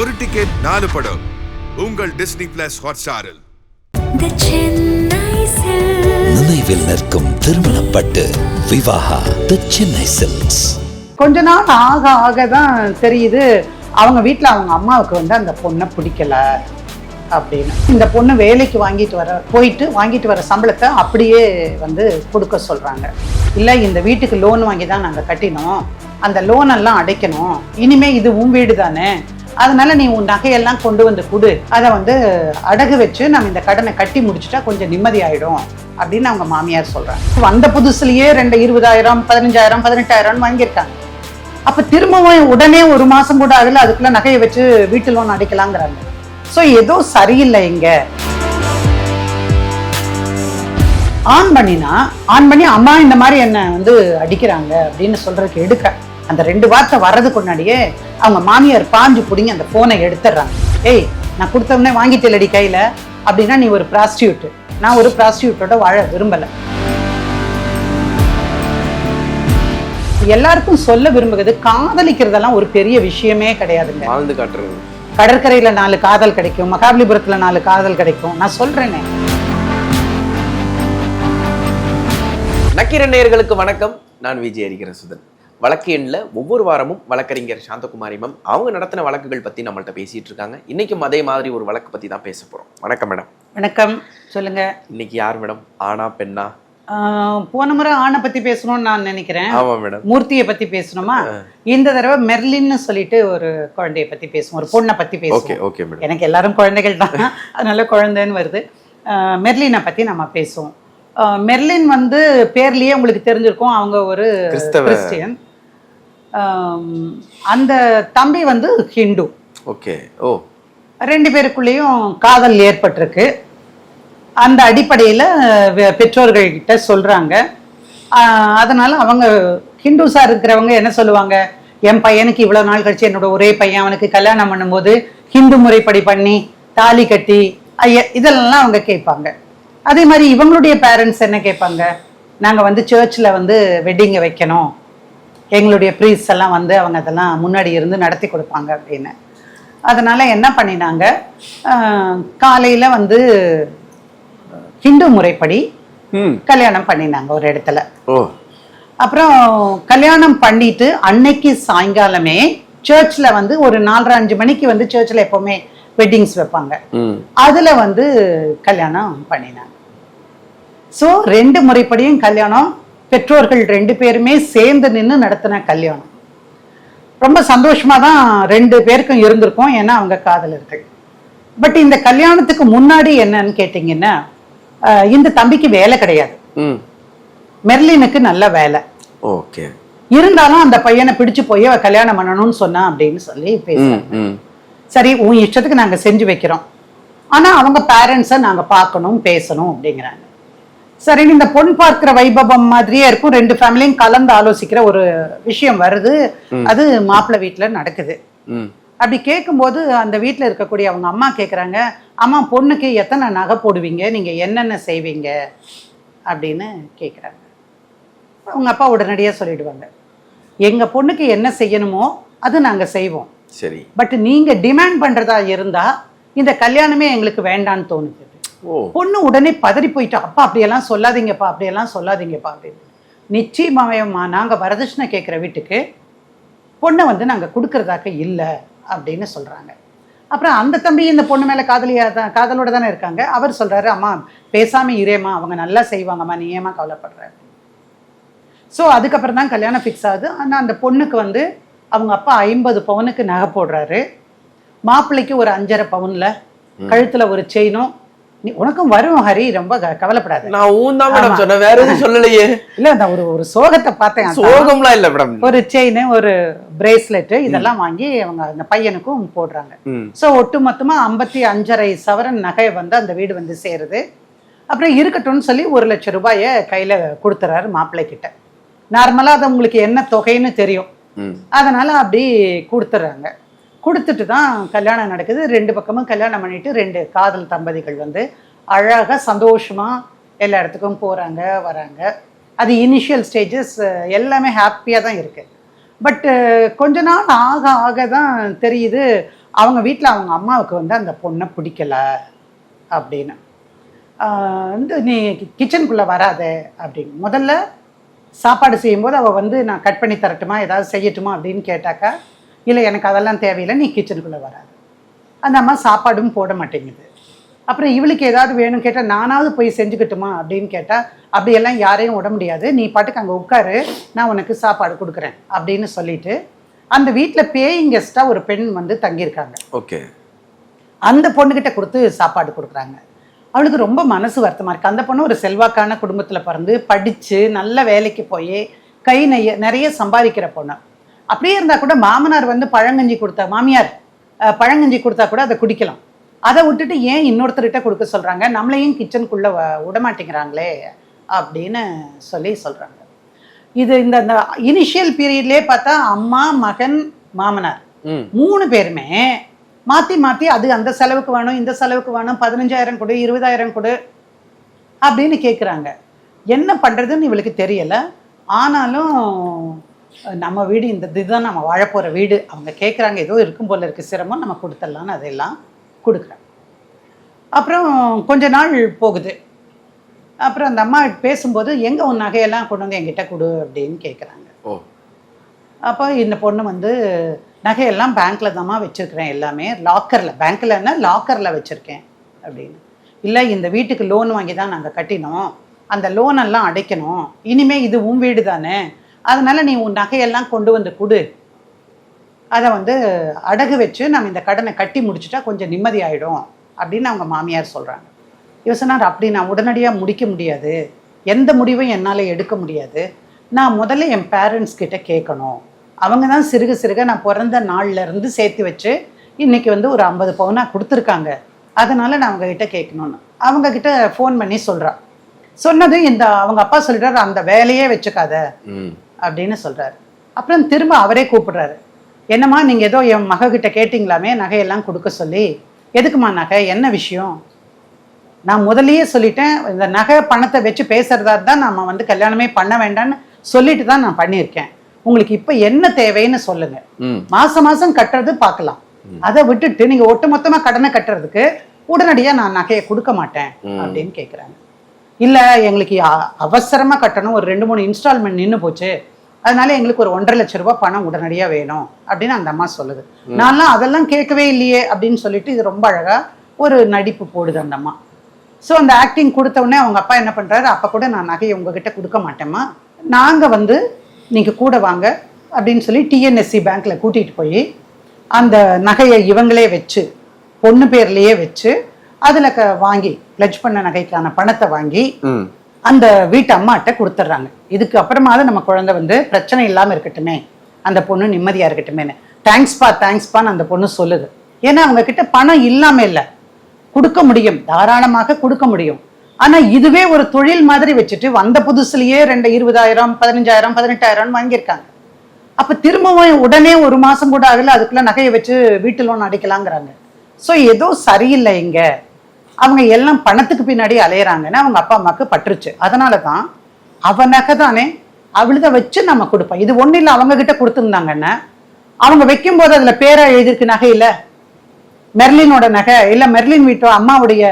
ஒரு டிக்கெட் நாலு படம். உங்கள் டிஸ்னி பிளஸ் ஹாட்ஸ்டாரில். நினைவில் நிற்கும் திருமணப்பட்டு விவாகா தி சென்னை சில்க்ஸ் கொஞ்ச நாள் ஆக ஆக தான் தெரியுது அவங்க வீட்டில் அவங்க அம்மாவுக்கு வந்து அந்த பொண்ணை பிடிக்கல அப்படின்னு. இந்த பொண்ணு வேலைக்கு வாங்கிட்டு வர போயிட்டு வாங்கிட்டு வர சம்பளத்தை அப்படியே வந்து கொடுக்க சொல்கிறாங்க இல்லை இந்த வீட்டுக்கு லோன் வாங்கி தான் நாங்கள் கட்டினோம். அந்த லோன் எல்லாம் அடைக்கணும். இனிமே இது உன் வீடு தானே? அதனால நீ உன் நகையெல்லாம் கொண்டு வந்து கொடு. அதை வந்து அடகு வச்சு நம்ம இந்த கடனை கட்டி முடிச்சிட்டா கொஞ்சம் நிம்மதி ஆயிடும் அப்படின்னு அவங்க மாமியார் சொல்றாங்க. வந்த புதுசுலயே ரெண்டு இருபதாயிரம் பதினஞ்சாயிரம் பதினெட்டாயிரம் வாங்கியிருக்காங்க. அப்ப திரும்பவும் உடனே ஒரு மாசம் கூட ஆகல அதுக்குள்ள நகையை வச்சு வீட்டு லோன் அடைக்கலாங்கிறாங்க. ஸோ ஏதோ சரியில்லை இங்க. ஆன் பண்ணினா ஆன் பண்ணி அம்மா இந்த மாதிரி என்ன வந்து அடிக்கிறாங்க அப்படின்னு சொல்றதுக்கு எடுக்க. அந்த ரெண்டு வார்த்தை வர்றதுக்கு முன்னாடியே அவங்க மாமியார் பாஞ்சு பிடிங்கி அந்த போனை எடுத்துடுறாங்க. ஏய் நான் கொடுத்தவொடனே வாங்கிட்டேலடி கையில. அப்படின்னா நீ ஒரு ப்ராஸ்டியூட் நான் ஒரு ப்ராஸ்டியூட்டோட வாழ விரும்பல. எல்லாருக்கும் சொல்ல விரும்புகிறது காதலிக்கிறதெல்லாம் ஒரு பெரிய விஷயமே கிடையாதுங்க. வாழ்ந்து காட்டுறது. கடற்கரையில நாலு காதல் கிடைக்கும் மகாபலிபுரத்துல நாலு காதல் கிடைக்கும். நான் சொல்றேனே. நக்கீரன் நேயர்களுக்கு வணக்கம். நான் விஜய் அரிகர சுதன் வழக்கு எண்ணில் ஒவ்வொரு வாரமும் வழக்கறிஞர் சாந்தகுமாரி மேம் அவங்க நடத்தின வழக்குகள் பத்தி நம்மள்ட்ட பேசிட்டு இருக்காங்க. இன்னைக்கும் அதே மாதிரி ஒரு வழக்கு பத்தி தான் பேச போறோம். வணக்கம் மேடம் வணக்கம். சொல்லுங்க. இன்னைக்கு யார் மேடம் ஆனா பெண்ணா? போன முறை ஆணை பத்தி பேசணும்னு நான் நினைக்கிறேன். ஆமா மேடம் மூர்த்தியை பத்தி பேசணுமா? இந்த தடவை மெர்லின்னு சொல்லிட்டு ஒரு குழந்தைய பத்தி பேசுவோம். ஒரு பொண்ணை பத்தி பேசுவோம். ஓகே மேடம் எனக்கு எல்லாரும் குழந்தைகள் தான். அதனால குழந்தைன்னு வருது. மெர்லினை பத்தி நம்ம பேசுவோம். மெர்லின் வந்து பேர்லயே உங்களுக்கு தெரிஞ்சிருக்கும். அவங்க ஒரு. கிறிஸ்டியன். அந்த தம்பி வந்து ஹிந்து. ஓகே. ஓ. ரெண்டு பேருக்குள்ளேயும் காதல் ஏற்பட்டிருக்கு. அந்த அடிப்படையில் பெற்றோர்கள்கிட்ட சொல்கிறாங்க அதனால் அவங்க ஹிந்துஸாக இருக்கிறவங்க என்ன சொல்லுவாங்க? என் பையனுக்கு இவ்வளோ நாள் கழிச்சு என்னோட ஒரே பையன் அவனுக்கு கல்யாணம் பண்ணும்போது ஹிந்து முறைப்படி பண்ணி தாலி கட்டி ஐய இதெல்லாம் அவங்க கேட்பாங்க. அதே மாதிரி இவங்களுடைய பேரண்ட்ஸ் என்ன கேட்பாங்க? நாங்கள் வந்து சர்ச்சில் வந்து வெட்டிங்கை வைக்கணும். எங்களுடைய ப்ரீஸ் எல்லாம் வந்து அவங்க அதெல்லாம் முன்னாடி இருந்து நடத்தி கொடுப்பாங்க அப்படின்னு. அதனால என்ன பண்ணினாங்க? காலையில் வந்து ஹிந்து முறைப்படி கல்யாணம் பண்ணினாங்க ஒரு இடத்துல. அப்புறம் கல்யாணம் பண்ணிட்டு அன்னைக்கு சாயங்காலமே சர்ச்சில் வந்து ஒரு நாலரை அஞ்சு மணிக்கு வந்து சர்ச்சில் எப்போவுமே வெட்டிங்ஸ் வைப்பாங்க. அதில் வந்து கல்யாணம் பண்ணினாங்க. ஸோ ரெண்டு முறைப்படியும் கல்யாணம் பெற்றோர்கள் ரெண்டு பேருமே சேர்ந்து நின்று நடத்தின கல்யாணம். ரொம்ப சந்தோஷமா தான் ரெண்டு பேருக்கும் இருந்திருக்கும் ஏன்னா அவங்க காதலர்கள். பட் இந்த கல்யாணத்துக்கு முன்னாடி என்னன்னு கேட்டிங்கன்னா இந்த தம்பிக்கு வேலை கிடையாது. மெர்லினுக்கு நல்ல வேலை. ஓகே. இருந்தாலும் அந்த பையனை பிடிச்சு போய் அவ கல்யாணம் பண்ணணும்னு சொன்னா அப்படின்னு சொல்லி பேச ம் ம். சரி உன் இஷ்டத்துக்கு நாங்க செஞ்சு வைக்கிறோம். ஆனா அவங்க பேரண்ட்ஸை நாங்க பார்க்கணும் பேசணும் அப்படிங்கிறாங்க. சரி இந்த பொன் பார்க்கிற வைபவம் மாதிரியே இருக்கும். ரெண்டு ஃபேமிலியும் கலந்து ஆலோசிக்கிற ஒரு விஷயம் வருது. அது மாப்பிள்ளை வீட்டுல நடக்குது. அப்படி கேட்கும்போது அந்த வீட்டில் இருக்கக்கூடிய அவங்க அம்மா கேட்குறாங்க அம்மா பொண்ணுக்கு எத்தனை நகை போடுவீங்க? நீங்கள் என்னென்ன செய்வீங்க? அப்படின்னு கேட்குறாங்க அவங்க அப்பா உடனடியாக சொல்லிடுவாங்க எங்கள் பொண்ணுக்கு என்ன செய்யணுமோ அது நாங்கள் செய்வோம். சரி. பட் நீங்கள் டிமாண்ட் பண்ணுறதா இருந்தால் இந்த கல்யாணமே எங்களுக்கு வேண்டான்னு தோணுது. பொண்ணு உடனே பதறி போயிட்டா அப்பா அப்படியெல்லாம் சொல்லாதீங்கப்பா அப்படியெல்லாம் சொல்லாதீங்கப்பா அப்படின்னு. நிச்சயமாவேம்மா நாங்கள் வரதட்சணை கேட்குற வீட்டுக்கு பொண்ணை வந்து நாங்கள் கொடுக்கறதாக்க இல்லை அப்படின்னு சொல்கிறாங்க அப்புறம் அந்த தம்பி இந்த பொண்ணு மேலே காதலியா தான் காதலோட தானே இருக்காங்க. அவர் சொல்கிறாரு அம்மா பேசாமல் இரேம்மா அவங்க நல்லா செய்வாங்கம்மா நீ ஏமா கவலைப்படுற? ஸோ அதுக்கப்புறம் தான் கல்யாணம் ஃபிக்ஸ் ஆகுது. ஆனால் அந்த பொண்ணுக்கு வந்து அவங்க அப்பா ஐம்பது பவுனுக்கு நகை போடுறாரு. மாப்பிள்ளைக்கு ஒரு அஞ்சரை பவுனில் கழுத்தில் ஒரு செயினும் நீ உனக்கும் வரும் ஹரி. ரொம்ப கவலைப்படாத. நான் ஊன் தான் மேடம் சொன்னேன். வேற எதுவும் சொல்லலையே. இல்ல நான் ஒரு ஒரு சோகத்தை பார்த்தேன். சோகம்லாம் இல்ல மேடம். ஒரு செயின் ஒரு பிரேஸ்லெட் இதெல்லாம் வாங்கி அவங்க அந்த பையனுக்கும் போடுறாங்க. ஸோ ஒட்டு மொத்தமா ஐம்பத்தி அஞ்சரை சவரன் நகை வந்து அந்த வீடு வந்து சேருது. அப்புறம் இருக்கட்டும்னு சொல்லி ஒரு லட்சம் ரூபாயை கையில கொடுத்துறாரு மாப்பிள்ளை கிட்ட நார்மலா அது உங்களுக்கு என்ன தொகைன்னு தெரியும். அதனால அப்படி கொடுத்துட்றாங்க கொடுத்துட்டு தான் கல்யாணம் நடக்குது. ரெண்டு பக்கமும் கல்யாணம் பண்ணிட்டு ரெண்டு காதல் தம்பதிகள் வந்து அழகாக சந்தோஷமாக எல்லா இடத்துக்கும் போகிறாங்க வராங்க. அது இனிஷியல் ஸ்டேஜஸ் எல்லாமே ஹாப்பியாக தான் இருக்குது பட்டு கொஞ்ச நாள் ஆக ஆக தான் தெரியுது அவங்க வீட்டில் அவங்க அம்மாவுக்கு வந்து அந்த பொண்ணை பிடிக்கல அப்படின்னு. வந்து நீ கிச்சனுக்குள்ளே வராத அப்படின்னு. முதல்ல சாப்பாடு செய்யும்போது அவள் வந்து நான் கட் பண்ணி தரட்டுமா? ஏதாவது செய்யட்டுமா? அப்படின்னு கேட்டாக்கா இல்லை எனக்கு அதெல்லாம் தேவையில்லை நீ கிச்சனுக்குள்ளே வராது. அந்த அம்மா சாப்பாடும் போட மாட்டேங்குது. அப்புறம் இவளுக்கு ஏதாவது வேணும் கேட்டால் நானாவது போய் செஞ்சுக்கட்டுமா? அப்படின்னு கேட்டால் அப்படியெல்லாம் யாரையும் விட முடியாது. நீ பாட்டுக்கு அங்கே உட்காரு நான் உனக்கு சாப்பாடு கொடுக்குறேன் அப்படின்னு சொல்லிட்டு அந்த வீட்டில் பேயிங் கெஸ்ட்டாக ஒரு பெண் வந்து தங்கியிருக்காங்க. ஓகே. அந்த பொண்ணுகிட்ட கொடுத்து சாப்பாடு கொடுக்குறாங்க. அவளுக்கு ரொம்ப மனசு வருத்தமாக இருக்குது அந்த பொண்ணு ஒரு செல்வாக்கான குடும்பத்தில் பிறந்து படித்து நல்ல வேலைக்கு போய் கை நெய்ய நிறைய சம்பாதிக்கிற பொண்ணு. அப்படியே இருந்தால் கூட மாமனார் வந்து பழங்கஞ்சி கொடுத்தா மாமியார் பழங்கஞ்சி கொடுத்தா கூட அதை குடிக்கலாம். அதை விட்டுட்டு ஏன் இன்னொருத்தர்கிட்ட கொடுக்க சொல்கிறாங்க நம்மளையும் கிச்சனுக்குள்ளே விட மாட்டேங்கிறாங்களே அப்படின்னு சொல்லி சொல்கிறாங்க இது இந்த இந்த இனிஷியல் பீரியட்லேயே பார்த்தா அம்மா மகன் மாமனார். மூணு பேருமே மாற்றி மாற்றி அது அந்த செலவுக்கு வேணும் இந்த செலவுக்கு வேணும் பதினஞ்சாயிரம் கொடு இருபதாயிரம் கொடு அப்படின்னு கேட்குறாங்க என்ன பண்ணுறதுன்னு இவளுக்கு தெரியலை. ஆனாலும் நம்ம வீடு இந்த இதுதான் நம்ம வாழப்போகிற வீடு. அவங்க கேட்குறாங்க ஏதோ இருக்கும் போல இருக்குது சிரமம் நம்ம கொடுத்துடலான்னு அதெல்லாம் கொடுக்குறாங்க. அப்புறம் கொஞ்ச நாள் போகுது. அப்புறம் அந்த அம்மா பேசும்போது எங்கே உன் நகையெல்லாம் கொண்டு வந்து என்கிட்ட கொடு அப்படின்னு கேட்குறாங்க அப்போ இந்த பொண்ணு வந்து நகையெல்லாம் பேங்க்கில் தாம்மா வச்சுருக்கிறேன் எல்லாமே. லாக்கரில் பேங்க்கில்னா லாக்கரில் வச்சுருக்கேன் அப்படின்னு. இல்லை இந்த வீட்டுக்கு லோன் வாங்கி தான் நாங்கள் கட்டினோம். அந்த லோனெல்லாம் அடைக்கணும். இனிமே இது உன் வீடு தானே. அதனால் நீ உன் நகையெல்லாம் கொண்டு வந்து கொடு. அதை வந்து அடகு வச்சு நம்ம இந்த கடனை கட்டி முடிச்சிட்டா கொஞ்சம் நிம்மதி அப்படின்னு அவங்க மாமியார் சொல்கிறாங்க யோசனார் அப்படி நான் உடனடியாக முடிக்க முடியாது. எந்த முடிவும் என்னால் எடுக்க முடியாது. நான் முதல்ல என் பேரண்ட்ஸ் கிட்ட கேட்கணும். அவங்க தான் சிறுக சிறுக நான் பிறந்த நாள்லேருந்து சேர்த்து வச்சு இன்னைக்கு வந்து ஒரு ஐம்பது பவுனாக கொடுத்துருக்காங்க. அதனால் நான் அவங்கக்கிட்ட கேட்கணும்னு. அவங்கக்கிட்ட ஃபோன் பண்ணி சொல்கிறான் சொன்னது இந்த அவங்க அப்பா சொல்றாரு அந்த வேலையே வச்சுக்காத. ம். அப்படின்னு சொல்றாரு. அப்புறம் திரும்ப அவரே கூப்பிடுறாரு. என்னம்மா நீங்க ஏதோ என் மக கிட்ட கேட்டிங்களாமே நகையெல்லாம் கொடுக்க சொல்லி எதுக்குமா நகை என்ன விஷயம்? நான் முதல்லயே சொல்லிட்டேன் இந்த நகை பணத்தை வச்சு பேசுறதா தான் நம்ம வந்து கல்யாணமே பண்ண வேண்டாம்னு சொல்லிட்டு தான் நான் பண்ணியிருக்கேன். உங்களுக்கு இப்போ என்ன தேவைன்னு சொல்லுங்க. மாசம் மாசம் கட்டுறது பார்க்கலாம். அதை விட்டுட்டு நீங்க ஒட்டுமொத்தமா கடனை கட்டுறதுக்கு உடனடியா நான் நகையை கொடுக்க மாட்டேன் அப்படின்னு கேக்குறாங்க. இல்ல எங்களுக்கு அ- அவசரமா கட்டணும். ஒரு ரெண்டு மூணு இன்ஸ்டால்மெண்ட் நின்னு போச்சு. அதனால எங்களுக்கு ஒரு ஒன்றரை லட்ச ரூபாய் பணம் உடனடியா வேணும் அப்படின்னு அந்த அம்மா சொல்லுது. நான்லாம் அதெல்லாம் கேட்கவே இல்லையே அப்படின்னு சொல்லிட்டு இது ரொம்ப அழகா ஒரு நடிப்பு போடுது அந்த அம்மா. ஸோ அந்த ஆக்டிங் கொடுத்த உடனே அவங்க அப்பா என்ன பண்றாரு? அப்ப கூட நான் நகையை உங்ககிட்ட கொடுக்க மாட்டேம்மா. நாங்க வந்து நீங்க கூட வாங்க அப்படின்னு சொல்லி டிஎன்எஸ்சி பேங்க்ல கூட்டிட்டு போய் அந்த நகையை இவங்களே வச்சு பொண்ணு பேர்லயே வச்சு அதுல வாங்கி பிளட்ஜ் பண்ண நகைக்கான பணத்தை வாங்கி அந்த வீட்டு அம்மாட்ட கொடுத்துட்றாங்க இதுக்கு அப்புறமாவது நம்ம குழந்தை வந்து பிரச்சனை இல்லாம இருக்கட்டுமே அந்த பொண்ணு நிம்மதியா இருக்கட்டுமேன்னு. தேங்க்ஸ்பா தேங்க்ஸ்பான்னு அந்த பொண்ணு சொல்லுது. ஏன்னா அவங்க கிட்ட பணம் இல்லாம இல்லை. கொடுக்க முடியும். தாராளமாக கொடுக்க முடியும். ஆனா இதுவே ஒரு தொழில் மாதிரி வச்சுட்டு வந்த புதுசுலயே ரெண்டு இருபதாயிரம் பதினஞ்சாயிரம் பதினெட்டாயிரம் வாங்கியிருக்காங்க. அப்ப திரும்பவும் உடனே ஒரு மாசம் கூட ஆகல அதுக்குள்ள நகையை வச்சு வீட்டு லோன் அடைக்கலாங்கிறாங்க. ஸோ ஏதோ சரியில்லை இங்க. அவங்க எல்லாம் பணத்துக்கு பின்னாடி அலையறாங்கன்னு அவங்க அப்பா அம்மாவுக்கு பட்டுருச்சு அதனால தான் அவ நகை தானே அவளுத வச்சு நம்ம கொடுப்போம். இது ஒன்றும் இல்லை அவங்க கிட்ட கொடுத்துருந்தாங்கன்னா. அவங்க வைக்கும்போது அதுல பேரா எழுதியிருக்கு நகை இல்ல? மெர்லினோட நகை இல்ல மெர்லின் வீட்டு அம்மாவுடைய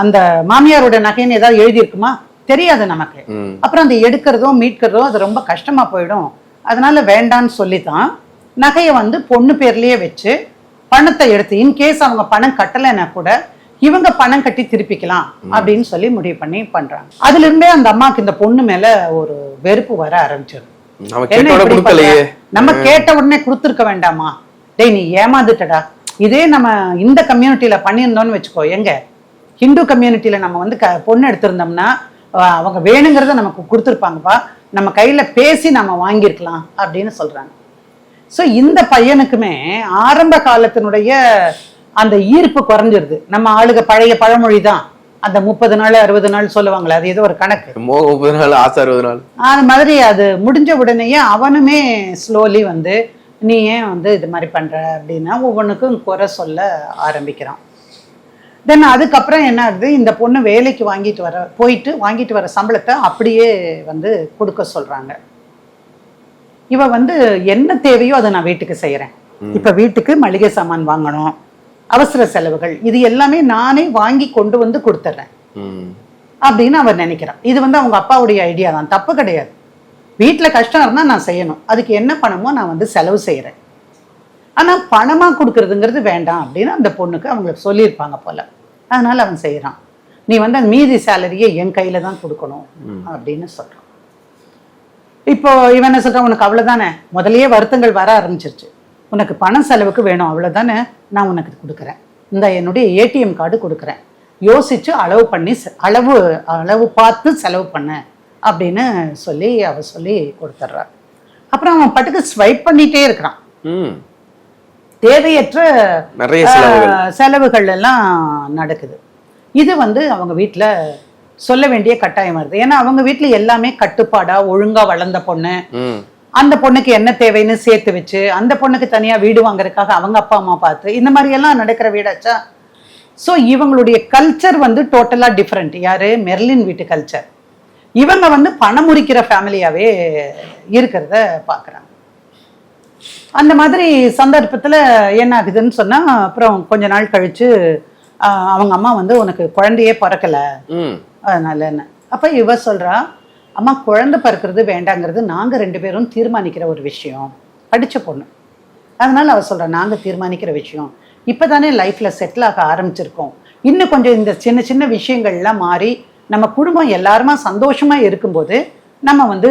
அந்த மாமியாரோட நகைன்னு ஏதாவது எழுதியிருக்குமா? தெரியாது நமக்கு. அப்புறம் அந்த எடுக்கிறதோ மீட்கிறதோ அது ரொம்ப கஷ்டமா போயிடும். அதனால வேண்டான்னு சொல்லி தான் நகையை வந்து பொண்ணு பேர்லயே வச்சு பணத்தை எடுத்து இன்கேஸ் அவங்க பணம் கட்டலைன்னா கூட இவங்க பணம் கட்டி திருப்பிக்கலாம் அப்படின்னு சொல்லி முடிவு பண்ணி பண்றாங்க. அதுல இருந்தே அந்த அம்மாக்கு இந்த பொண்ணு மேல ஒரு வெறுப்பு வர ஆரம்பிச்சிடும் நம்ம கேட்ட உடனே கொடுத்துருக்க வேண்டாமா? டேய் நீ ஏமாந்துட்டடா. இதே நம்ம இந்த கம்யூனிட்டியில பண்ணியிருந்தோம்னு வச்சுக்கோ எங்க? ஹிந்து கம்யூனிட்டியில நம்ம வந்து க பொண்ணு எடுத்திருந்தோம்னா அவங்க வேணுங்கிறத நமக்கு கொடுத்துருப்பாங்கப்பா. நம்ம கையில பேசி நம்ம வாங்கியிருக்கலாம் அப்படின்னு சொல்றாங்க. ஸோ இந்த பையனுக்குமே ஆரம்ப காலத்தினுடைய அந்த ஈர்ப்பு குறைஞ்சிருது. நம்ம ஆளுக பழைய பழமொழி தான். அந்த முப்பது நாள் அறுபது நாள் சொல்லுவாங்களே அது ஏதோ ஒரு கணக்கு. முப்பது நாள் ஆசை அறுபது நாள். அது மாதிரி அது முடிஞ்ச உடனேயே அவனுமே ஸ்லோலி வந்து நீ ஏன் வந்து இது மாதிரி பண்ற? அப்படின்னா ஒவ்வொன்றுக்கும் குறை சொல்ல ஆரம்பிக்கிறான். தென் அதுக்கப்புறம் என்ன ஆகுது? இந்த பொண்ணு வேலைக்கு வாங்கிட்டு வர போயிட்டு வாங்கிட்டு வர சம்பளத்தை அப்படியே வந்து கொடுக்க சொல்றாங்க. இவ வந்து என்ன தேவையோ அதை நான் வீட்டுக்கு செய்கிறேன் இப்ப வீட்டுக்கு மளிகை சாமான் வாங்கணும். அவசர செலவுகள். இது எல்லாமே நானே வாங்கி கொண்டு வந்து கொடுத்துட்றேன் அப்படின்னு அவர் நினைக்கிறான் இது வந்து அவங்க அப்பாவுடைய ஐடியா தான். தப்பு கிடையாது. வீட்டுல கஷ்டம் இருந்தா நான் செய்யணும். அதுக்கு என்ன பணமோ நான் வந்து செலவு செய்யறேன் ஆனா பணமா கொடுக்கறதுங்கிறது வேண்டாம் அப்படின்னு அந்த பொண்ணுக்கு அவங்களுக்கு சொல்லியிருப்பாங்க போல. அதனால அவன் செய்யறான் நீ வந்து அந்த மீதி சேலரியை என் கையில தான் கொடுக்கணும் அப்படின்னு சொல்றான். இப்போ இவன் என்ன சொல்றான்? உனக்கு அவ்வளவுதானே? முதல்லயே வருத்தங்கள் வர ஆரம்பிச்சிருச்சு. உனக்கு பண செலவுக்கு வேணும் அவ்வளவுதானே? நான் உனக்கு கொடுக்குறேன். இந்த என்னுடைய ஏடிஎம் கார்டு கொடுக்குறேன். யோசிச்சு அளவு பண்ணி அளவு அளவு பார்த்து செலவு பண்ணு அப்படின்னு சொல்லி அவ சொல்லி கொடுத்துட்றா அப்புறம் அவன் பாட்டுக்கு ஸ்வைப் பண்ணிட்டே இருக்கிறான். தேவையற்ற நிறைய செலவுகள். எல்லாம் நடக்குது. இது வந்து அவங்க வீட்டில் சொல்ல வேண்டிய கட்டாயம் வருது. ஏன்னா அவங்க வீட்டில் எல்லாமே கட்டுப்பாடா ஒழுங்கா வளர்ந்த பொண்ணு. அந்த பொண்ணுக்கு என்ன தேவைன்னு சேர்த்து வச்சு அந்த பொண்ணுக்கு தனியா வீடு வாங்குறதுக்காக அவங்க அப்பா அம்மா பார்த்து இந்த மாதிரி எல்லாம் நடக்கிற வீடாச்சா ஸோ இவங்களுடைய கல்ச்சர் வந்து டோட்டலா டிஃப்ரெண்ட் யாரு? மெர்லின் வீட்டு கல்ச்சர் இவங்க வந்து பணம் முறிக்கிற ஃபேமிலியாவே இருக்கிறத பார்க்குறாங்க. அந்த மாதிரி சந்தர்ப்பத்துல என்ன ஆகுதுன்னு சொன்னா அப்புறம் கொஞ்ச நாள் கழிச்சு ஆஹ், அவங்க அம்மா வந்து உனக்கு குழந்தையே பிறக்கல. ம். அதனால என்ன? அப்ப இவ சொல்றா அம்மா குழந்தை பிறக்கிறது வேண்டாங்கிறது நாங்கள் ரெண்டு பேரும் தீர்மானிக்கிற ஒரு விஷயம். படித்த பொண்ணு. அதனால் அவள் சொல்றா நாங்கள் தீர்மானிக்கிற விஷயம். இப்போ தானே லைஃப்பில் செட்டில் ஆக ஆரம்பிச்சிருக்கோம். இன்னும் கொஞ்சம் இந்த சின்ன சின்ன விஷயங்கள்லாம் மாறி நம்ம குடும்பம் எல்லாருமா சந்தோஷமாக இருக்கும்போது நம்ம வந்து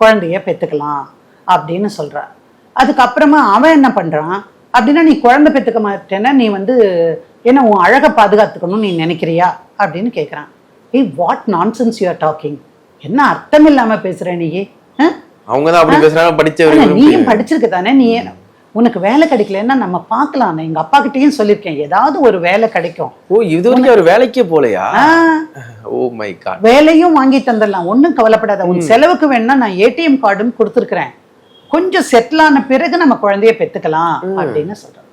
குழந்தைய பெற்றுக்கலாம் அப்படின்னு சொல்றா. அதுக்கப்புறமா அவன் என்ன பண்ணுறான் அப்படின்னா நீ குழந்தை பெற்றுக்க மாட்டேன்னா நீ வந்து என்ன உன் அழகை பாதுகாத்துக்கணும்னு நீ நினைக்கிறியா? அப்படின்னு கேட்குறான் ஏய் what nonsense you are talking என்ன அர்த்தம் இல்லாம பேசுற நீ? அவங்க தான் அப்படி பேசுறாங்க படிச்சவர்கள் நீயும் படிச்சிருக்க தானே நீ? உனக்கு வேலை கிடைக்கலன்னா நம்ம பார்க்கலாம் எங்க அப்பா கிட்டயும் சொல்லியிருக்கேன். ஏதாவது ஒரு வேலை கிடைக்கும். ஓ இது வரைக்கும் அவர் வேலைக்கே போலையா? ஓ மை காட் வேலையும் வாங்கி தந்துடலாம் ஒண்ணும் கவலைப்படாத. உன் செலவுக்கு வேணா நான் ஏடிஎம் கார்டும் கொடுத்துருக்கிறேன். கொஞ்சம் செட்டில் ஆன பிறகு நம்ம குழந்தைய பெத்துக்கலாம் அப்படின்னு சொல்றான்.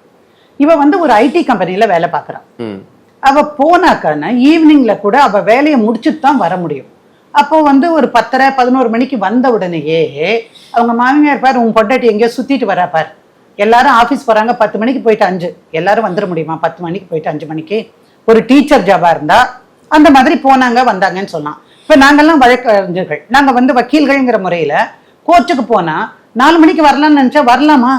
இவ வந்து ஒரு ஐடி கம்பெனில வேலை பார்க்கறான். ம். அவ போனாக்கான ஈவினிங்ல கூட அவ வேலையை முடிச்சுட்டு தான் வர முடியும். அப்போ வந்து ஒரு பத்தரை பதினோரு மணிக்கு வந்த உடனேயே அவங்க மாமியார் பார் உன் பொண்டாட்டி எங்கேயோ சுத்திட்டு வரா பார். எல்லாரும் ஆஃபீஸ் போறாங்க பத்து மணிக்கு போயிட்டு அஞ்சு. எல்லாரும் வந்துட முடியுமா? பத்து மணிக்கு போயிட்டு அஞ்சு மணிக்கு. ஒரு டீச்சர் ஜாபா இருந்தா அந்த மாதிரி போனாங்க வந்தாங்கன்னு சொன்னான். இப்போ நாங்கள்லாம் வழக்கறிஞர்கள். நாங்கள் வந்து வக்கீல்கள்ங்கிற முறையில் கோர்ட்டுக்கு போனால் நாலு மணிக்கு வரலாம்னு நினச்சா வரலாமா?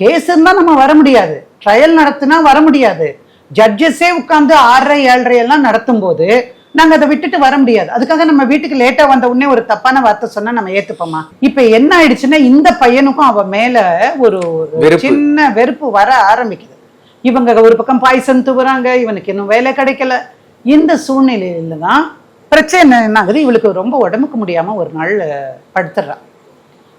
கேஸ் இருந்தால் நம்ம வர முடியாது. ட்ரையல் நடத்தினா வர முடியாது. ஜட்ஜஸே உட்காந்து ஆறரை ஏழரை எல்லாம் நடத்தும் போது நாங்க அதை விட்டுட்டு வர முடியாது. அதுக்காக நம்ம வீட்டுக்கு லேட்டா வந்த உடனே ஒரு தப்பான வார்த்தை சொன்னா நம்ம ஏத்துப்போமா? இப்ப என்ன ஆயிடுச்சுன்னா இந்த பையனுக்கும் அவ மேல ஒரு. சின்ன வெறுப்பு வர ஆரம்பிக்குது. இவங்க ஒரு பக்கம் பாய்சன் தூவுறாங்க இவனுக்கு இன்னும் வேலை கிடைக்கல. இந்த சூழ்நிலையில தான் பிரச்சனை என்ன ஆகுது? இவளுக்கு ரொம்ப உடம்புக்கு முடியாம ஒரு நாள் படுத்துடுறான்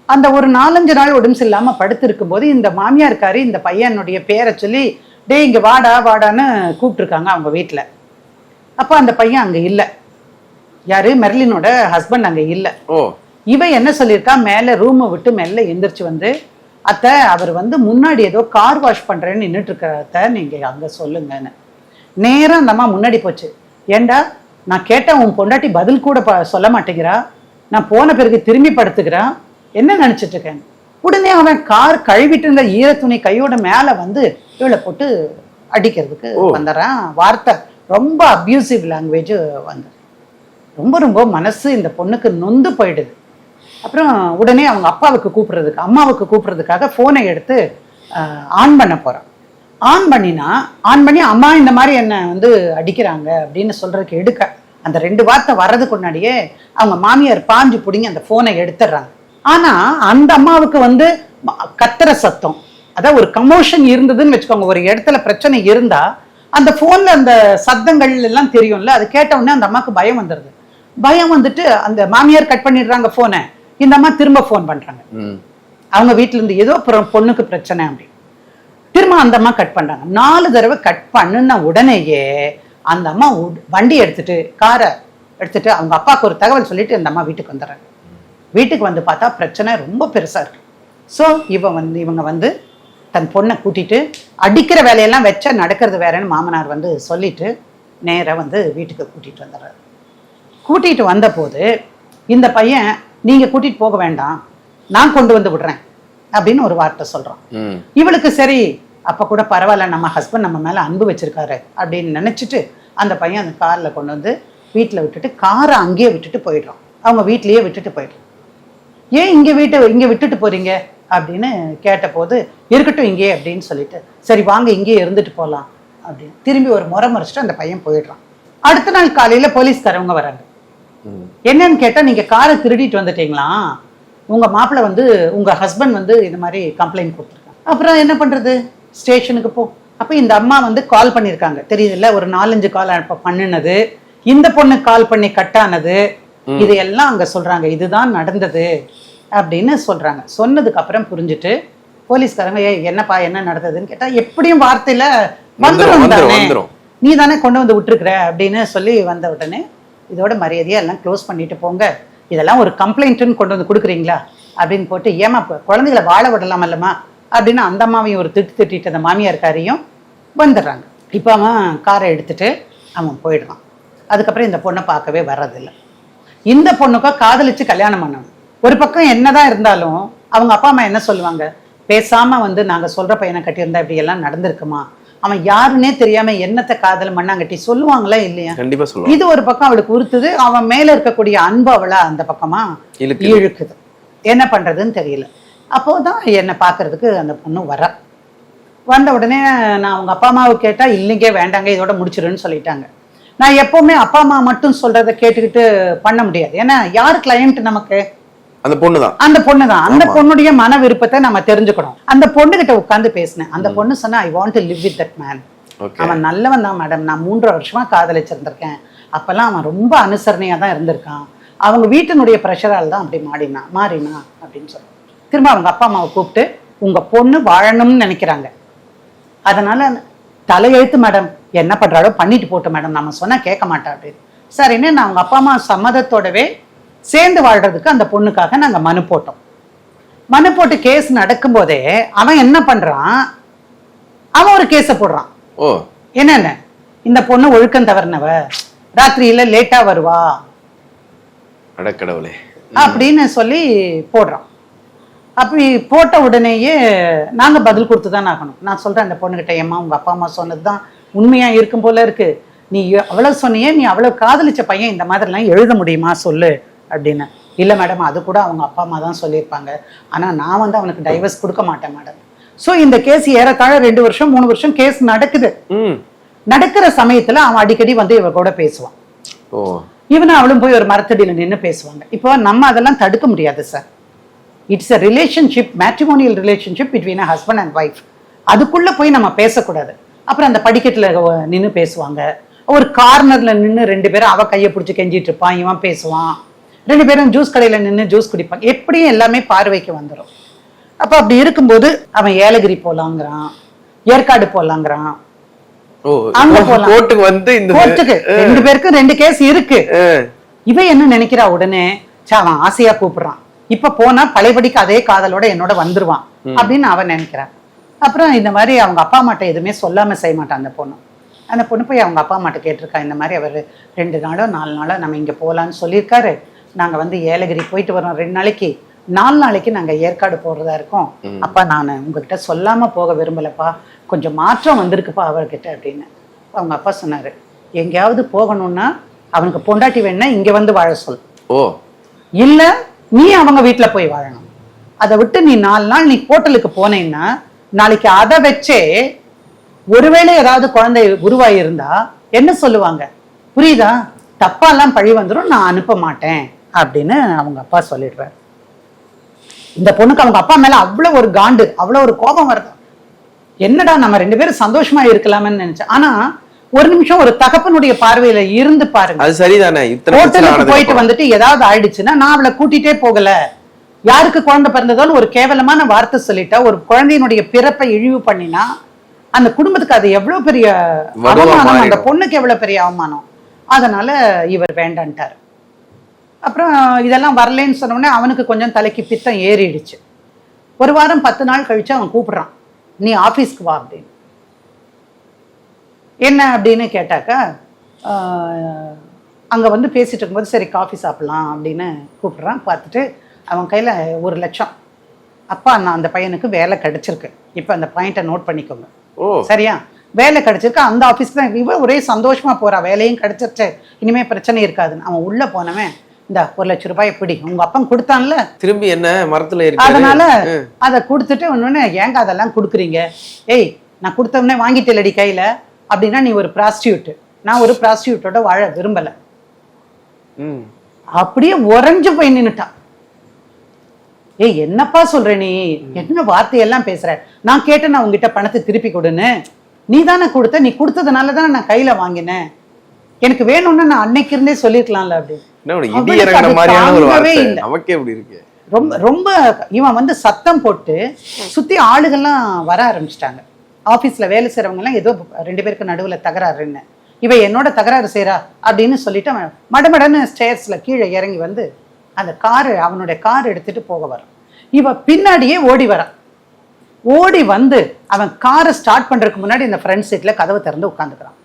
அந்த ஒரு நாலஞ்சு நாள் உடம்பு சரியில்லாம படுத்திருக்கும் போது இந்த மாமியார்காரி இந்த பையனுடைய பேரை சொல்லி டேய் இங்க வாடா வாடான்னு கூப்பிட்டுருக்காங்க அவங்க வீட்ல. அப்போ அந்த பையன் அங்க இல்ல. யாரு? மெர்லினோட ஹஸ்பண்ட் அங்க இல்ல. ஓ. இவ என்ன சொல்லியிருக்கா? மேல ரூமை விட்டு மெல்ல எந்திரிச்சு வந்து அத்தை அவர் வந்து முன்னாடி ஏதோ கார் வாஷ் பண்றேன்னு நின்றுட்டு இருக்கிற அத்தை நீங்க அங்க சொல்லுங்கன்னு. நேரா அந்த அம்மா முன்னாடி போச்சு. ஏண்டா நான் கேட்டேன் உன் பொண்டாட்டி பதில் கூட ப- சொல்ல மாட்டேங்கிறா? நான் போன பிறகு திரும்பி படுத்துக்கிறா என்ன நினைச்சிட்டு இருக்கேன் உடனே அவன் கார் கழுவிட்டு இருந்த ஈர துணி கையோட மேல வந்து இவளை போட்டு அடிக்கிறதுக்கு வந்துடுறான். வார்த்தை. ரொம்ப அப்யூசிவ் லாங்குவேஜ் வந்து ரொம்ப ரொம்ப மனசு இந்த பொண்ணுக்கு நொந்து போயிடுது. அப்புறம் உடனே அவங்க அப்பாவுக்கு கூப்பிடுறதுக்கு அம்மாவுக்கு கூப்பிடுறதுக்காக ஃபோனை எடுத்து ஆன் பண்ண போகிறான் ஆன் பண்ணினா ஆன் பண்ணி அம்மா இந்த மாதிரி என்ன வந்து அடிக்கிறாங்க அப்படின்னு சொல்கிறதுக்கு எடுக்க அந்த ரெண்டு வார்த்தை வர்றதுக்கு முன்னாடியே அவங்க மாமியார் பாஞ்சு பிடிங்கி அந்த ஃபோனை எடுத்துடுறாங்க. ஆனால் அந்த அம்மாவுக்கு வந்து கத்துற சத்தம் அதான் ஒரு கமோஷன் இருந்ததுன்னு வச்சுக்கோங்க. ஒரு இடத்துல பிரச்சனை இருந்தால் அந்த போன்ல அந்த சத்தங்கள் எல்லாம் தெரியும்ல அது கேட்ட உடனே அந்த அம்மாக்கு பயம் வந்துடுது பயம் வந்துட்டு அந்த மாமியார் கட் பண்ணிடுறாங்க போனை இந்த அம்மா திரும்ப ஃபோன் பண்றாங்க. ம். அவங்க வீட்ல இருந்து ஏதோ அப்புறம் பொண்ணுக்கு பிரச்சனை அப்படி. திரும்ப அந்த அம்மா கட் பண்றாங்க. நாலு தடவை கட் பண்ணுன உடனேயே அந்த அம்மா வண்டி எடுத்துட்டு காரை எடுத்துட்டு அவங்க அப்பாவுக்கு ஒரு தகவல் சொல்லிட்டு அந்த அம்மா வீட்டுக்கு வந்துடுறாங்க. வீட்டுக்கு வந்து பார்த்தா பிரச்சனை ரொம்ப பெருசா இருக்கு. ஸோ இவ வந்து இவங்க வந்து தன் பொண்ணை கூட்டிட்டு அடிக்கிற வேலையெல்லாம் வச்சா நடக்கிறது வேறன்னு மாமனார் வந்து சொல்லிட்டு நேரா வந்து வீட்டுக்கு கூட்டிட்டு வந்துடுறாரு. கூட்டிட்டு வந்தபோது இந்த பையன் நீங்க கூட்டிட்டு போக வேண்டாம். நான் கொண்டு வந்து விடுறேன். அப்படின்னு ஒரு வார்த்தை சொல்றான். ம். இவளுக்கு சரி அப்ப கூட பரவாயில்ல நம்ம ஹஸ்பண்ட் நம்ம மேல அன்பு வச்சிருக்காரு. அப்படின்னு நினைச்சிட்டு அந்த பையன் அந்த கார்ல கொண்டு வந்து வீட்டில் விட்டுட்டு காரை அங்கேயே விட்டுட்டு போயிடுறான். அவங்க வீட்லயே விட்டுட்டு போயிடுறான். ஏன் இங்க வீட்டை இங்க விட்டுட்டு போறீங்க? அப்படின்னு கேட்டபோது இருக்கட்டும் இங்கே அப்படின்னு சொல்லிட்டு சரி வாங்க இங்கேயே இருந்துட்டு போகலாம் அப்படின்னு. திரும்பி ஒரு முறை மறைச்சிட்டு அந்த பையன் போயிடுறான். அடுத்த நாள் காலையில போலீஸ்காரவங்க வராங்க. என்னன்னு கேட்டா நீங்க காரை திருடிட்டு வந்துட்டீங்களா? உங்க மாப்பிள்ளை வந்து உங்க ஹஸ்பண்ட் வந்து இந்த மாதிரி கம்ப்ளைண்ட் கொடுத்துருக்காங்க. அப்புறம் என்ன பண்றது? ஸ்டேஷனுக்கு போ. அப்ப இந்த அம்மா வந்து கால் பண்ணியிருக்காங்க. தெரியுதுல்ல ஒரு நாலஞ்சு கால் பண்ணினது. இந்த பொண்ணு கால் பண்ணி கட்டானது இது எல்லாம் அங்க சொல்றாங்க. இதுதான் நடந்தது. அப்படின்னு சொல்றாங்க. சொன்னதுக்கு அப்புறம் புரிஞ்சுட்டு போலீஸ்காரங்க ஏய் என்னப்பா என்ன நடந்ததுன்னு கேட்டா எப்படியும் வார்த்தையில வந்துரும், தானே. நீ தானே கொண்டு வந்து விட்டுருக்குற? அப்படின்னு சொல்லி வந்த உடனே இதோட மரியாதையா எல்லாம் க்ளோஸ் பண்ணிட்டு போங்க. இதெல்லாம் ஒரு கம்ப்ளைண்ட்டுன்னு கொண்டு வந்து கொடுக்குறீங்களா? அப்படின்னு போட்டு ஏமா குழந்தைகளை வாழ விடலாம் அல்லமா அப்படின்னு அந்த அம்மாவையும் ஒரு திட்டு திட்டிட்டு அந்த மாமியார்காரையும் வந்துடுறாங்க. இப்போ அவன் காரை எடுத்துட்டு அவன் போயிடுறான் அதுக்கப்புறம் இந்த பொண்ணை பார்க்கவே வர்றதில்லை. இந்த பொண்ணுக்கோ காதலிச்சு கல்யாணம் பண்ணணும். ஒரு பக்கம் என்னதான் இருந்தாலும் அவங்க அப்பா அம்மா என்ன சொல்லுவாங்க? பேசாம வந்து நாங்க சொல்ற பையனை கட்டியிருந்தா இப்படி எல்லாம் நடந்திருக்குமா? அவன் யாருன்னே தெரியாம என்னத்தை காதல் மண்ணாங்கட்டி சொல்லுவாங்களா இல்லையா? கண்டிப்பா சொல்லுவாங்க. இது ஒரு பக்கம் அவளுக்கு உறுத்துது. அவன் மேல இருக்கக்கூடிய அன்பு அவளை அந்த பக்கமா இழுக்குது. என்ன பண்றதுன்னு தெரியல. அப்போதான் என்னை பார்க்கறதுக்கு அந்த பொண்ணு வரா. வந்த உடனே நான் அவங்க அப்பா அம்மாவை கேட்டா இல்லைங்க வேண்டாங்க இதோட முடிச்சிருன்னு சொல்லிட்டாங்க. நான் எப்பவுமே அப்பா அம்மா மட்டும் சொல்றதை கேட்டுக்கிட்டு பண்ண முடியாது. ஏன்னா யார் கிளையண்ட் நமக்கு? அந்த பொண்ணு தான் அந்த பொண்ணு தான் அந்த. பொண்ணுடைய மன விருப்பத்தை நம்ம தெரிஞ்சுக்கணும். அந்த பொண்ணு கிட்ட உட்காந்து பேசினேன். அந்த பொண்ணு சொன்னா I want to live with that man அவன் நல்லவன் தான் மேடம் நான் மூன்றரை வருஷமா காதலிச்சிருந்திருக்கேன். அப்பெல்லாம் அவன் ரொம்ப அனுசரணையா தான் இருந்திருக்கான். அவங்க வீட்டினுடைய ப்ரெஷரால் தான் அப்படி மாறினா மாறினா அப்படின்னு சொல்றான் திரும்ப அவங்க அப்பா அம்மாவை கூப்பிட்டு உங்க பொண்ணு வாழணும்னு நினைக்கிறாங்க. அதனால தலையெழுத்து மேடம் என்ன பண்றாளோ பண்ணிட்டு போட்டு மேடம் நம்ம சொன்னா கேட்க மாட்டா அப்படின்னு. சரின்னு நான் அவங்க அப்பா அம்மா சம்மதத்தோடவே சேர்ந்து வாழ்றதுக்கு அந்த பொண்ணுக்காக நாங்க மனு போட்டோம். மனு போட்டு கேஸ் நடக்கும்போதே அவன் என்ன பண்றான்? அவன் ஒரு கேஸை போடுறான். ஓ. என்னென்ன? இந்த பொண்ணு ஒழுக்கம் தவறினவ. ராத்திரியில லேட்டா வருவா. அடக்கடவுளே. அப்படின்னு சொல்லி போடுறான். அப்படி போட்ட உடனேயே நாங்க பதில் கொடுத்து தான் ஆகணும். நான் சொல்றேன் அந்த பொண்ணுகிட்ட ஏம்மா உங்க அப்பா அம்மா சொன்னதுதான் உண்மையா இருக்கும் போல இருக்கு. நீ அவ்வளவு சொன்னியே நீ அவ்வளவு காதலிச்ச பையன் இந்த மாதிரிலாம் எழுத முடியுமா? சொல்லு. அப்படின்னு. இல்ல மேடம் அது கூட அவங்க அப்பா அம்மா தான் சொல்லியிருப்பாங்க. ஆனா நான் வந்து அவனுக்கு டைவர்ஸ் கொடுக்க மாட்டேன் மேடம் ஸோ இந்த கேஸ் ஏறத்தாழ ரெண்டு வருஷம் மூணு வருஷம் கேஸ் நடக்குது. நடக்கிற சமயத்துல அவன் அடிக்கடி வந்து இவ கூட பேசுவான். ஓ. இவனும் அவளும் போய் ஒரு மரத்தடியில நின்னு பேசுவாங்க. இப்போ நம்ம அதெல்லாம் தடுக்க முடியாது sir it's a relationship matrimonial relationship between a husband and wife அதுக்குள்ள போய் நம்ம பேசக்கூடாது. அப்புறம் அந்த படிக்கட்டுல நின்னு பேசுவாங்க. ஒரு கார்னர்ல நின்னு ரெண்டு பேரும் அவ கையை பிடிச்சி கெஞ்சிட்டு இருப்பான் இவன் பேசுவான். ரெண்டு பேரும் ஜூஸ் கடையில நின்னு ஜூஸ் குடிப்பாங்க. எப்படியும் எல்லாமே பார்வைக்கு வந்துடும் அப்ப அப்படி இருக்கும்போது அவன் ஏலகிரி போலாங்கிறான். ஏற்காடு போலாங்கிறான். அங்க போலாம். கோர்ட்டுக்கு வந்து இந்த கோர்ட்டுக்கு. ரெண்டு பேருக்கும் ரெண்டு கேஸ் இருக்கு. ஆ, இவ என்ன நினைக்கிறா உடனே அவன் ஆசையா கூப்பிடுறான். இப்ப போனா பழையபடிக்கு அதே காதலோட என்னோட வந்துருவான். அப்படின்னு அவன் நினைக்கிறான். அப்புறம் இந்த மாதிரி அவங்க அப்பா அம்மாட்ட எதுவுமே சொல்லாம செய்ய மாட்டான் அந்த பொண்ணு. அந்த பொண்ணு போய் அவங்க அப்பா அம்மாட்ட கேட்டிருக்கா இந்த மாதிரி அவர் ரெண்டு நாளோ நாலு நாளோ நம்ம இங்க போலான்னு சொல்லியிருக்காரு. நாங்க வந்து ஏலகிரி போயிட்டு வரோம். ரெண்டு நாளைக்கு நாலு நாளைக்கு நாங்க ஏற்காடு போறதா இருக்கோம். அப்பா நான் உங்ககிட்ட சொல்லாம போக விரும்பலப்பா. கொஞ்சம் மாற்றம் வந்திருக்குப்பா அவர்கிட்ட அப்படின்னு. அவங்க அப்பா சொன்னாரு. எங்கேயாவது போகணும்னா அவனுக்கு பொண்டாட்டி வேணும்னா இங்க வந்து வாழ சொல். ஓ. இல்ல நீ அவங்க வீட்ல போய் வாழணும். அதை விட்டு நீ நாலு நாள் நீ ஹோட்டலுக்கு போனேன்னா நாளைக்கு அதை வச்சே ஒருவேளை ஏதாவது குழந்தை உருவாகி இருந்தா என்ன சொல்லுவாங்க? புரியுதா? தப்பாலாம் பழி வந்துரும் நான் அனுப்ப மாட்டேன். அப்படின்னு அவங்க அப்பா சொல்லிடுறாரு. இந்த பொண்ணுக்கு அவங்க அப்பா மேல அவ்வளவு ஒரு காண்டு அவ்வளவு ஒரு கோபம் வருது. என்னடா நம்ம ரெண்டு பேரும் சந்தோஷமா இருக்கலாம்னு நினைச்சேன். ஆனா ஒரு நிமிஷம் ஒரு தகப்பனுடைய பார்வையில இருந்து பாருங்க. அது சரிதானே? ஹோட்டலுக்கு போயிட்டு. வந்துட்டு ஏதாவது ஆயிடுச்சுன்னா நான் அவளை கூட்டிட்டே போகல. யாருக்கு குழந்தை பிறந்ததோன்னு ஒரு கேவலமான வார்த்தை சொல்லிட்டா ஒரு குழந்தையினுடைய பிறப்பை இழிவு பண்ணினா அந்த குடும்பத்துக்கு அது எவ்வளவு பெரிய அவமானம் அந்த. பொண்ணுக்கு எவ்வளவு பெரிய அவமானம். அதனால இவர் வேண்டான்ட்டார். அப்புறம் இதெல்லாம் வரலைன்னு சொன்ன உடனே அவனுக்கு கொஞ்சம் தலைக்கு பித்தம் ஏறிடுச்சு. ஒரு வாரம் பத்து நாள் கழிச்சு அவன் கூப்பிடுறான் நீ ஆபீஸ்க்கு வா அப்படின்னு. என்ன அப்படின்னு கேட்டாக்கா அங்க வந்து பேசிட்டு இருக்கும்போது சரி காஃபி சாப்பிடலாம் அப்படின்னு கூப்பிடுறான். பார்த்துட்டு அவன் கையில ஒரு லட்சம். அப்பா நான் அந்த பையனுக்கு வேலை கிடைச்சிருக்கு. இப்போ அந்த பாயிண்ட்டை நோட் பண்ணிக்கோங்க. ஓ. சரியா? வேலை கிடைச்சிருக்கு. அந்த ஆஃபீஸ்க்கு தான் இவ ஒரே சந்தோஷமா போறா. வேலையும் கிடைச்சிருச்சு. இனிமே பிரச்சனை இருக்காதுன்னு. அவன் உள்ள போனவன் இந்த ஒரு லட்ச ரூபாய் பிடி. உங்க அப்பன் கொடுத்தான்ல. திரும்பி என்ன மரத்துல இருக்கு அதனால அதை கொடுத்துட்டு ஒன்று ஏங்க அதெல்லாம் கொடுக்குறீங்க? ஏய் நான் கொடுத்தவனே வாங்கிட்டேலடி கையில. அப்படின்னா நீ ஒரு ப்ராஸ்டியூட் நான் ஒரு ப்ராஸ்டியூட்டோட வாழ விரும்பல. அப்படியே உறைஞ்சு போய் நின்னுட்டான் ஏய் என்னப்பா சொல்ற நீ? என்ன வார்த்தையெல்லாம் பேசுற? நான் கேட்டேன் நான் உங்ககிட்ட பணத்தை திருப்பி கொடுன்னு. நீ தானே கொடுத்த? நீ கொடுத்ததுனால தானே நான் கையில வாங்கினேன். எனக்கு வேணும்னு நான் அன்னைக்கு இருந்தே சொல்லிருக்கலாம்ல அப்படின்னு. இடி அது மாதிரியான ஒரு வார்த்தை. நமக்கே இருக்கு. ரொம்ப ரொம்ப இவன் வந்து சத்தம் போட்டு சுத்தி ஆளுகள்லாம் வர ஆரம்பிச்சிட்டாங்க. ஆபீஸ்ல வேலை செய்றவங்க எல்லாம் ஏதோ ரெண்டு பேருக்கு நடுவுல தகராறுன்னு. இவ என்னோட தகராறு செய்றா அப்படின்னு சொல்லிட்டு அவன் மடமடன்னு ஸ்டேர்ஸ்ல கீழே இறங்கி வந்து அந்த காரு அவனுடைய கார் எடுத்துட்டு போக வரான். இவ பின்னாடியே ஓடி வரான். ஓடி வந்து அவன் காரை ஸ்டார்ட் பண்றதுக்கு முன்னாடி இந்த ஃப்ரண்ட் சீட்ல கதவை திறந்து உட்காந்துக்கிறான்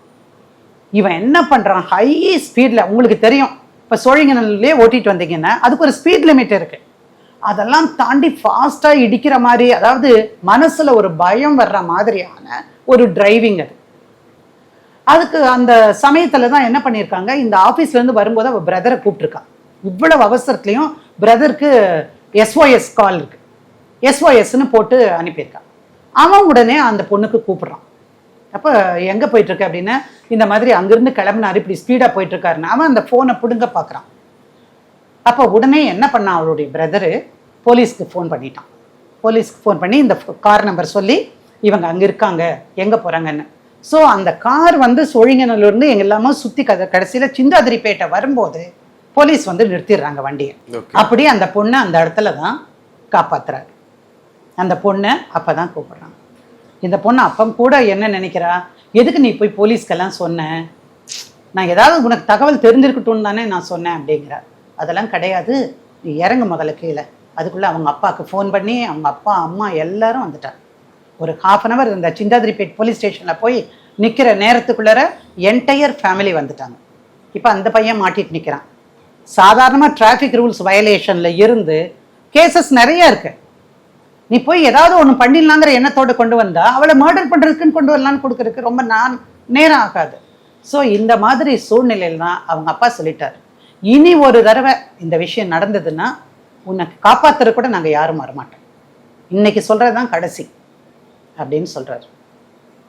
இவன் என்ன பண்றான்? ஹை ஸ்பீட்ல உங்களுக்கு தெரியும். இப்போ சோழிங்கநல்லே ஓட்டிட்டு வந்தீங்கன்னா அதுக்கு ஒரு ஸ்பீட் லிமிட் இருக்கு. அதெல்லாம் தாண்டி ஃபாஸ்ட்டாக இடிக்கிற மாதிரி அதாவது மனசில் ஒரு பயம் வர்ற மாதிரியான ஒரு டிரைவிங் அது. அதுக்கு அந்த சமயத்தில் தான் என்ன பண்ணியிருக்காங்க இந்த ஆஃபீஸ்லேருந்து வரும்போது அவள் பிரதரை கூப்பிட்டுருக்கான் இவ்வளவு அவசரத்துலையும் பிரதருக்கு எஸ்ஓஎஸ் கால் இருக்கு. எஸ்ஓஎஸ்ன்னு போட்டு அனுப்பியிருக்கான் அவன் உடனே அந்த பொண்ணுக்கு கூப்பிட்றான். அப்போ எங்கே போயிட்டு இருக்க அப்படின்னா இந்த மாதிரி அங்கிருந்து கிளம்புனாரு இப்படி ஸ்பீடாக போயிட்டு இருக்காருன்னு அவன் அந்த ஃபோனை பிடுங்க பார்க்குறான் அப்போ உடனே என்ன பண்ணான்? அவளுடைய பிரதரு போலீஸ்க்கு ஃபோன் பண்ணிட்டான். போலீஸ்க்கு ஃபோன் பண்ணி இந்த கார் நம்பர் சொல்லி இவங்க அங்கே இருக்காங்க எங்கே போகிறாங்கன்னு ஸோ அந்த கார் வந்து சோழிங்கநல்லூர்ந்து எங்க எல்லாமோ சுற்றி கதை கடைசியில் சிந்தாதிரிப்பேட்டை வரும்போது போலீஸ் வந்து நிறுத்திடுறாங்க வண்டியை. அப்படி அந்த பொண்ணை அந்த இடத்துல தான் காப்பாத்துறாரு. அந்த பொண்ணை அப்போ தான் கூப்பிடுறாங்க. இந்த பொண்ணு அப்பம் கூட என்ன நினைக்கிறா? எதுக்கு நீ போய் போலீஸ்க்கெல்லாம் சொன்ன? நான் ஏதாவது உனக்கு தகவல் தெரிஞ்சிருக்கட்டும் தானே நான் சொன்னேன் அப்படிங்கிறா அதெல்லாம் கிடையாது. நீ இறங்கு முதல்ல கீழே. அதுக்குள்ளே அவங்க அப்பாவுக்கு ஃபோன் பண்ணி அவங்க அப்பா அம்மா எல்லாரும் வந்துட்டாங்க. ஒரு ஹாஃப் அன் அவர் இந்த சிந்தாதிரிப்பேட் போலீஸ் ஸ்டேஷனில் போய் நிற்கிற நேரத்துக்குள்ளார என்டையர் ஃபேமிலி வந்துட்டாங்க. இப்போ அந்த பையன் மாட்டிட்டு நிற்கிறான் சாதாரணமாக டிராஃபிக் ரூல்ஸ் வயலேஷனில் இருந்து கேசஸ் நிறையா இருக்குது நீ போய் ஏதாவது ஒன்று பண்ணிடலாங்கிற எண்ணத்தோடு கொண்டு வந்தா அவளை மர்டர் பண்ணுறதுக்குன்னு கொண்டு வரலான்னு கொடுக்கறதுக்கு ரொம்ப நான் நேரம் ஆகாது. ஸோ இந்த மாதிரி சூழ்நிலையில் தான் அவங்க அப்பா சொல்லிட்டார். இனி ஒரு தடவை இந்த விஷயம் நடந்ததுன்னா உன்னை காப்பாற்றுற கூட நாங்கள் யாரும் வரமாட்டோம். இன்னைக்கு சொல்கிறது தான் கடைசி அப்படின்னு சொல்கிறாரு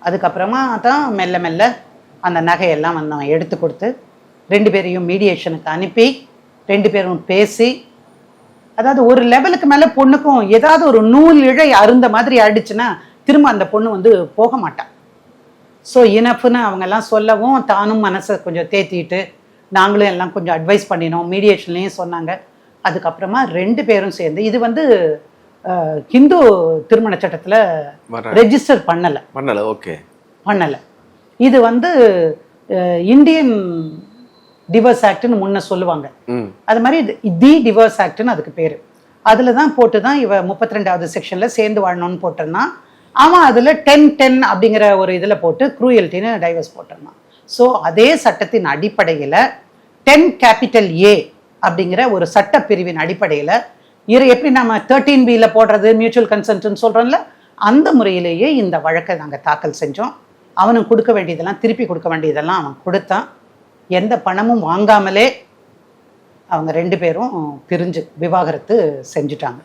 அதுக்கப்புறமா தான் மெல்ல மெல்ல அந்த நகையெல்லாம் வந்து அவன் எடுத்து கொடுத்து ரெண்டு பேரையும் மீடியேஷனுக்கு அனுப்பி ரெண்டு பேரும் பேசி அதாவது ஒரு லெவலுக்கு மேலே பொண்ணுக்கும் ஏதாவது ஒரு நூல் இழை அருந்த மாதிரி ஆயிடுச்சுன்னா திரும்ப அந்த பொண்ணு வந்து போக மாட்டான் ஸோ இனப்புன்னு அவங்க எல்லாம் சொல்லவும் தானும் மனசை கொஞ்சம் தேத்திட்டு நாங்களும் எல்லாம் கொஞ்சம் அட்வைஸ் பண்ணினோம் மீடியேஷன்லேயும் சொன்னாங்க. அதுக்கப்புறமா ரெண்டு பேரும் சேர்ந்து இது வந்து ஹிந்து திருமண சட்டத்தில். ரெஜிஸ்டர் பண்ணலை. பண்ணல ஓகே பண்ணலை. இது வந்து இந்தியன் டிவர்ஸ் ஆக்ட்னு முன்ன சொல்லுவாங்க. அது மாதிரி தி டிவர்ஸ் ஆக்ட்னு அதுக்கு பேர். அதில் தான் போட்டு தான் இவ முப்பத்தி ரெண்டாவது செக்ஷனில் சேர்ந்து வாழணும்னு போட்டிருந்தான் அவன் அதில் டென் டென் அப்படிங்கிற ஒரு இதில் போட்டு க்ரூயல்ட்டின்னு டைவர்ஸ் போட்டிருந்தான். ஸோ அதே சட்டத்தின் அடிப்படையில் டென் கேபிட்டல் ஏ அப்படிங்கிற ஒரு சட்ட பிரிவின் அடிப்படையில் இரு எப்படி நம்ம தேர்ட்டீன் பியில் போடுறது மியூச்சுவல் கன்சென்ட்னு சொல்கிறோம்ல அந்த முறையிலேயே இந்த வழக்கை நாங்கள் தாக்கல் செஞ்சோம். அவனுக்கு கொடுக்க வேண்டியதெல்லாம் திருப்பி கொடுக்க வேண்டியதெல்லாம் அவன் கொடுத்தான். எந்த பணமும் வாங்காமலே அவங்க ரெண்டு பேரும் பிரிஞ்சு விவாகரத்து செஞ்சுட்டாங்க.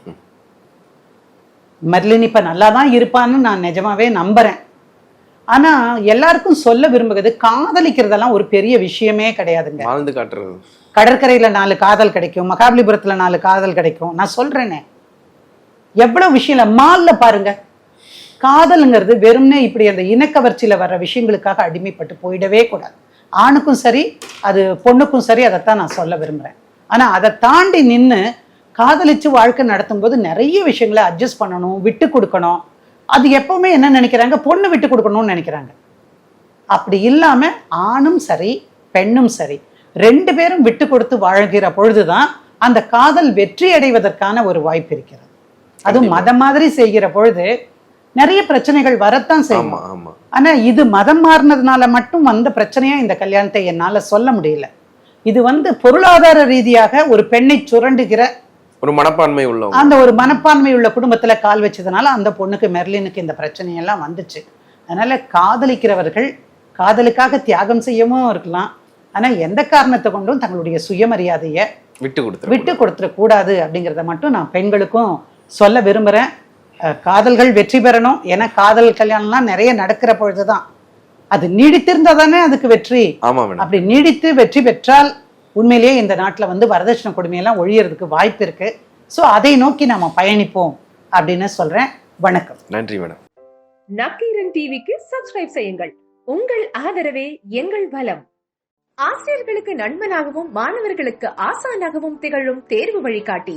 மெர்லின் இப்ப நல்லா தான் இருப்பான்னு நான் நிஜமாவே நம்புறேன். ஆனா எல்லாருக்கும் சொல்ல விரும்புகிறது காதலிக்கிறதெல்லாம் ஒரு பெரிய விஷயமே கிடையாதுங்க. வாழ்ந்து காட்டுறது. கடற்கரையில நாலு காதல் கிடைக்கும் மகாபலிபுரத்துல நாலு காதல் கிடைக்கும். நான் சொல்றேனே. எவ்வளவு விஷயம் இல்ல மால்ல பாருங்க. காதலுங்கிறது வெறும்னே இப்படி அந்த இனக்கவர்ச்சியில வர்ற விஷயங்களுக்காக அடிமைப்பட்டு போயிடவே கூடாது. ஆணுக்கும் சரி அது பொண்ணுக்கும் சரி அதைத்தான் நான் சொல்ல விரும்புறேன். ஆனா அதை தாண்டி நின்னு காதலிச்சு வாழ்க்கை நடத்தும் போது நிறைய விஷயங்களை அட்ஜஸ்ட் பண்ணணும் விட்டு கொடுக்கணும். அது எப்பவுமே என்ன நினைக்கிறாங்க? பொண்ணு விட்டு கொடுக்கணும்னு நினைக்கிறாங்க. அப்படி இல்லாம ஆணும் சரி பெண்ணும் சரி ரெண்டு பேரும் விட்டு கொடுத்து வாழ்கிற பொழுதுதான் அந்த காதல் வெற்றி அடைவதற்கான ஒரு வாய்ப்பு இருக்கிறது. அதுவும் மதம் மாதிரி செய்கிற பொழுது நிறைய பிரச்சனைகள் வரத்தான் செய்யும். ஆனா இது மதம் மாறினதுனால மட்டும் வந்த பிரச்சனையா இந்த கல்யாணத்தை என்னால சொல்ல முடியல. இது வந்து பொருளாதார ரீதியாக ஒரு பெண்ணை சுரண்டுகிற ஒரு மனப்பான்மை உள்ளவங்க அந்த ஒரு மனப்பான்மை உள்ள குடும்பத்துல கால் வச்சதுனால அந்த பொண்ணுக்கு மெர்லினுக்கு இந்த பிரச்சனையெல்லாம் வந்துச்சு. அதனால காதலிக்கிறவர்கள் காதலுக்காக தியாகம் செய்யவும் இருக்கலாம். ஆனா எந்த காரணத்தை கொண்டும் தங்களுடைய சுயமரியாதையை விட்டு கொடுத்துரு விட்டு கொடுத்துடக் கூடாது அப்படிங்கிறத மட்டும் நான் பெண்களுக்கும் சொல்ல விரும்புகிறேன் அஹ், காதல்கள் வெற்றி பெறணும். ஏன்னா காதல் கல்யாணம்லாம் நிறைய நடக்கிற பொழுதுதான். அது நீடித்திருந்தா தானே அதுக்கு வெற்றி. அப்படி நீடித்து வெற்றி பெற்றால் உண்மையிலேயே இந்த நாட்டில் வந்து வரதட்சணை கொடுமையெல்லாம் ஒழியறதுக்கு வாய்ப்பு இருக்கு. ஸோ அதை நோக்கி நாம பயணிப்போம் அப்படின்னு சொல்றேன். வணக்கம். நன்றி மேடம் நக்கீரன் டிவிக்கு சப்ஸ்கிரைப் செய்யுங்கள். உங்கள் ஆதரவே எங்கள் பலம் ஆசிரியர்களுக்கு நண்பனாகவும் மாணவர்களுக்கு ஆசானாகவும் திகழும் தேர்வு வழிகாட்டி.